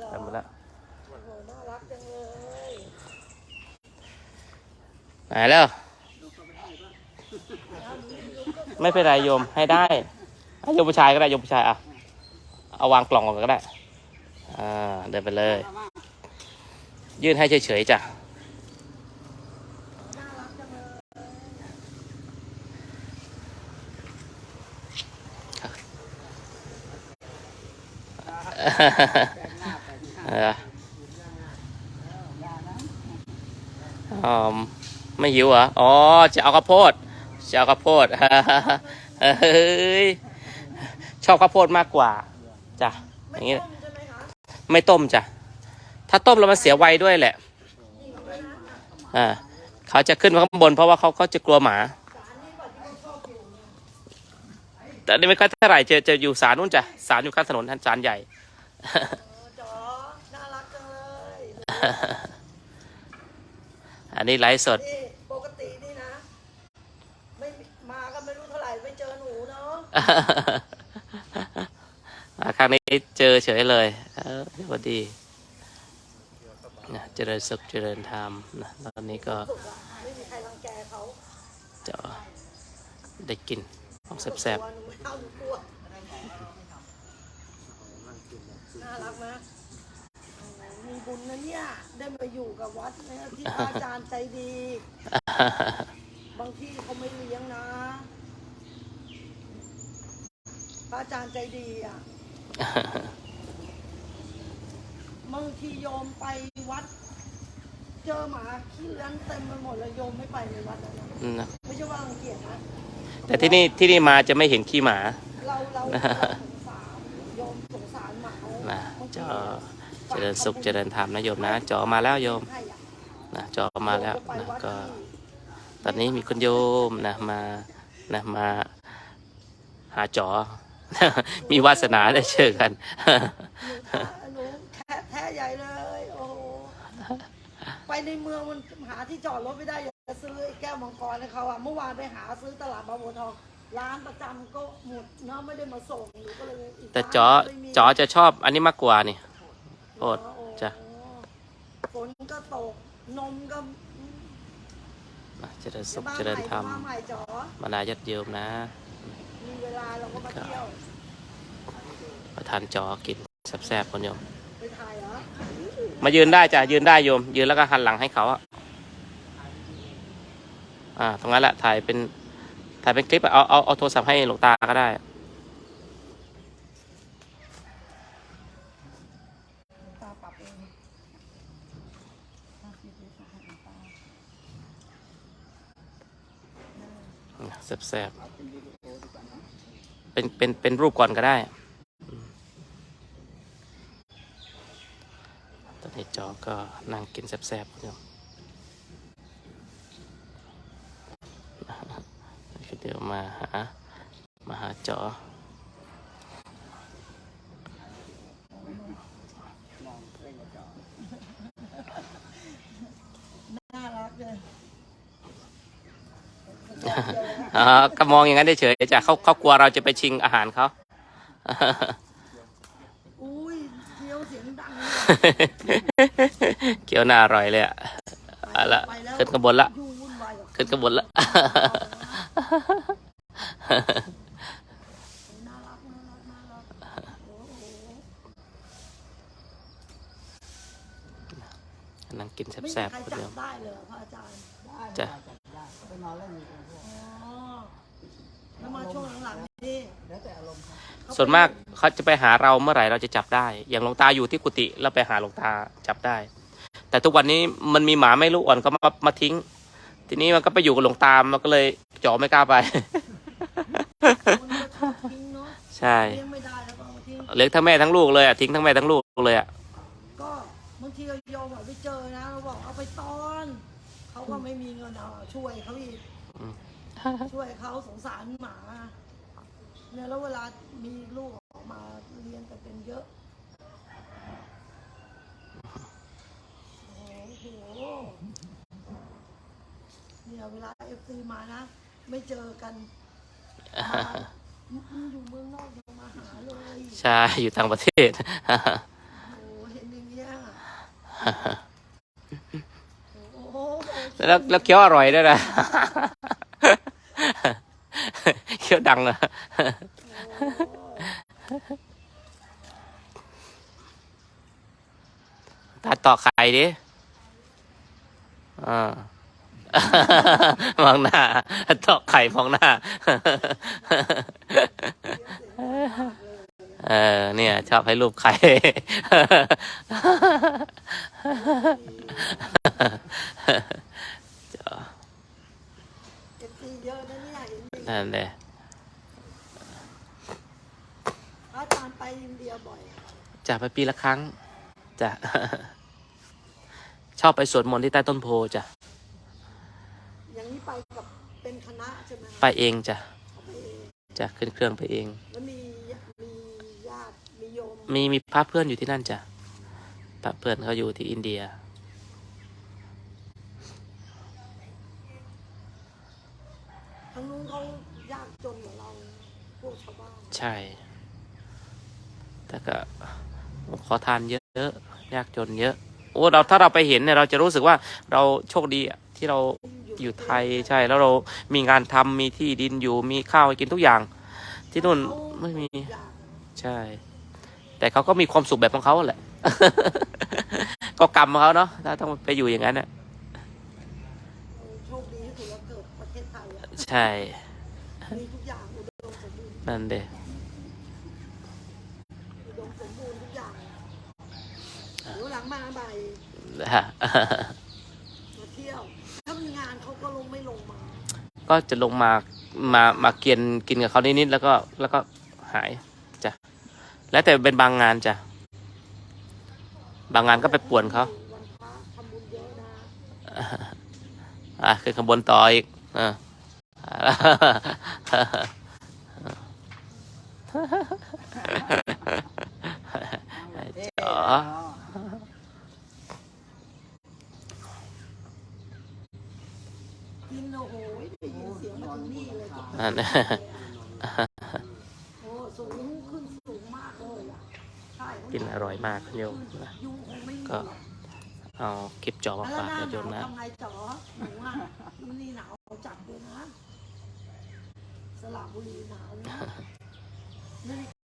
แล้วโอ้โหน่ารักจังเลยไหนแล้ว ไม่เป็นไรโยมให้ได้ให้โยมผู้ชายก็ได้โยมผู้ชายอะเอาวางกล่องก่อนก็ได้ อ่า เดินไปเลย ยื่นให้เฉยๆจ้ะน่ารักจังเลยเอออ๋อไม่หิวเหรอ อ๋อ จะเอาข้าวโพด จะเอาข้าวโพดเฮ้ย ชอบข้าวโพดมากกว่า จ้ะไม่อย่างนี้ต้มใช่ไหมคะไม่ต้มจ้ะ ถ้าต้มแล้วมันเสียไวด้วยแหละ อ่า เขาจะขึ้นมาข้างบนเพราะว่าเขาเขาจะกลัวหมา แต่นี่ไม่ค่อยเท่าไหร่จะจะอยู่ศาลนู่นจ้ะศาลอยู่ข้างถนนศาลใหญ่ อันนี้ไลฟ์สด นี่ปกตินี่นะ ไม่มาก็ไม่รู้เท่าไหร่ไม่เจอหนูเนาะมาครั้งนี้เจอเฉยเลยเออสวัสดีนะเจริญสุขเจริญธรรมนะตอนนี้ก็สุขอะไม่มีใครรังแกเขาจะได้กินของแซ่บกลัวหนูไม่เอาหนูกลัวน่ารักไหมโอ้โหมีบุญนะเนี่ย ได้มาอยู่กับวัดนะที่พระอาจารย์ใจดีๆบางที่เขาไม่เลี้ยงนะพระอาจารย์ใจดีอะบางทีโยมไปวัด เจอหมาขี้เลื้อนเต็มไปหมดเลยโยมไม่ไปในวัดแล้วนะนะไม่ใช่ว่ารังเกียจนะแต่ที่นี่ที่นี่มาจะไม่เห็นขี้หมา เราเราเราสงสารโยมสงสารหมานะบางทีจอเจริญสุขเจริญธรรมนะโยมนะจอมาแล้วโยมให้อะนะจอมาแล้วโยจะไปนะวัดก็ที่ตอนนี้มีคุณโยมนะมานะมาหาจอ มีวาสนาได้เจอกันหนูแท้แท้ใหญ่เลยโอ้โหไปในเมืองมันหาที่จอดรถไม่ได้อยากจะซื้อไอ้แก้วมังกรให้เขาอะเมื่อวานไปหาซื้อตลาดบางบัวทองร้านประจำก็หมดเนาะไม่ได้มาส่งหนูก็เลยกแต่ร้านจอไม่มีจอจะชอบอันนี้มากกว่านี่โอดโอ้โหจ้ะ ฝนก็ตก นมก็นะเจริญสุขบ้านเจริญใหม่ธรรมบ้านใหม่จอมานายัดเยิมนะ มีเวลาเราก็มาเที่ยวประทานจอกินแซ่บๆคนโยม ไปถ่ายเหรอ มายืนได้จ้ะ ยืนได้โยม ยืนแล้วก็หันหลังให้เขาอะอ่า ตรงนั้นแหละ ถ่ายเป็น ถ่ายเป็นคลิปอะเอา เอา เอาโทรศัพท์ให้หลวงตาก็ได้ ตาปรับเองอะหยิบไปฝากให้ตา แซ่บๆเป็นเป็นเป็นรูปก่อนก็ได้ตอนนี้จอก็นั่งกินแซบๆโยวเดี๋ยวมาหา มาหาจอ น่ารักเลย อ่าก็มองอย่างนั้นเฉยๆจ้ะเขาเขากลัวเราจะไปชิงอาหารเขาอุ้ยเที่ยวเสียงดังเลยเกี๊ยวน่าอร่อยเลยอะเอาละไปแล้วขึ้นกระบนละยุ่งวุ่นวายกับขึ้นกระบนละน่ารักน่ารักน่ารักโอ้โหนั่งกินไม่มีแซ่บใครๆคนจัเดียบวได้เลยเหรอพระอาจารย์จ้ะ อ๋อแล้วมาช่วงหลังๆนี่ ส่วนมากเขาจะไปหาเราเมื่อไหร่เราจะจับได้ อย่างหลวงตาอยู่ที่กุฏิเราไปหาหลวงตาจับได้ แต่ทุกวันนี้มันมีหมาไม่รู้อ่อนก็มามาทิ้ง ทีนี้มันก็ไปอยู่กับหลวงตามันก็เลยจ่อไม่กล้าไปคนก็ชอบทิ้งเนาะใช่เลี้ยงไม่ได้แล้วก็เอามาทิ้งเลี้ยงทั้งแม่ทั้งลูกเลยอะทิ้งทั้งแม่ทั้งลูกเลยอะก็บางทีเราโยมอะไปเจอนะเราบอกเอาไปตอนเขาก็ไม่มีเงินเอาช่วยเขาอีกอืมช่วยเขาสงสารหมา เนี่ยแล้วเวลามีลูกออกมาเรียนแต่เป็นเยอะ โอ้โห เนี่ยเวลาเอฟซีมานะ ไม่เจอกันมาอยู่เมืองนอกยังมาหาเลยใช่ อยู่ต่างประเทศ โอ้โหเห็นอย่างเงี้ยโอ้โห แล้วแล้วเคี้ยวอร่อยด้วยนะ เคี้ยวดังอะตาต่อไข่ดิอ่ามองหน้าต่อไข่มองหน้า เออ เนี่ย ชอบให้รูปไข่ซีเยอะนะ เนี่ยเห็นดินั่นเลยพระอาจารย์ไปอินเดียบ่อยอะจะไปปีละครั้งจะชอบไปสวดมนต์ที่ใต้ต้นโพจ้ะอย่างนี้ไปกับเป็นคณะใช่ไหมไปเองจ้ะเอาไปเองจะขึ้นเครื่องไปเองแล้วมีมีญาติมีโยมมีมีพระเพื่อนอยู่ที่นั่นจ้ะพระเพื่อนเขาอยู่ที่อินเดีย ทางนู้นเขายากจนเหมือนเราพวก ชาวบ้านใช่ แต่ก็ขอทานเยอะยากจนเยอะ โอ้เราถ้าเราไปเห็นเนี่ยเราจะรู้สึกว่าเราโชคดีอะที่เราอยู่ไทยใช่ แล้วเรามีงานทำมีที่ดินอยู่มีข้าวให้กินทุกอย่าง ที่นู่นไม่มี อยากใช่ แต่เขาก็มีความสุขแบบของเขาแหละ ก็กรรมของเขาเนาะถ้าต้องไปอยู่อย่างนั้นน่ะ โชคดีที่สุดแล้วเกิดประเทศไทยอะ ใช่ มีทุกอย่างอุดมสมบูรณ์ นั่นเด้อุดมสมบูรณ์ทุกอย่างเดี๋ยวหลังมาใหม่ฮะมาเที่ยว ถ้ามีงานเขาก็ลงไม่ลงมาก็จะลงมามามาเกียนกินกับเขานิดๆแล้วก็แล้วก็หายจ้ะแล้วแต่เป็นบางงานจ้ะบางงานก็ไปป่วนเขาวันพระทำบุญเยอะนะอะขึ้นขบวนต่ออีกอ่า จ๋อกินโอ้โหได้ยินเสียงมาถึงนี่เลยนั่นโอ้สูงขึ้นสูงมากเลยอะใช่กินอร่อยมากโยมยุงคงไม่มีก็เอาคลิปจอมาแล้วฝากหน้านะหโยมนาวนะ ทำไงจ๋อหนูอะมันนี่หนาวจัดเลยนะสระบุรีหนาวนะ Let me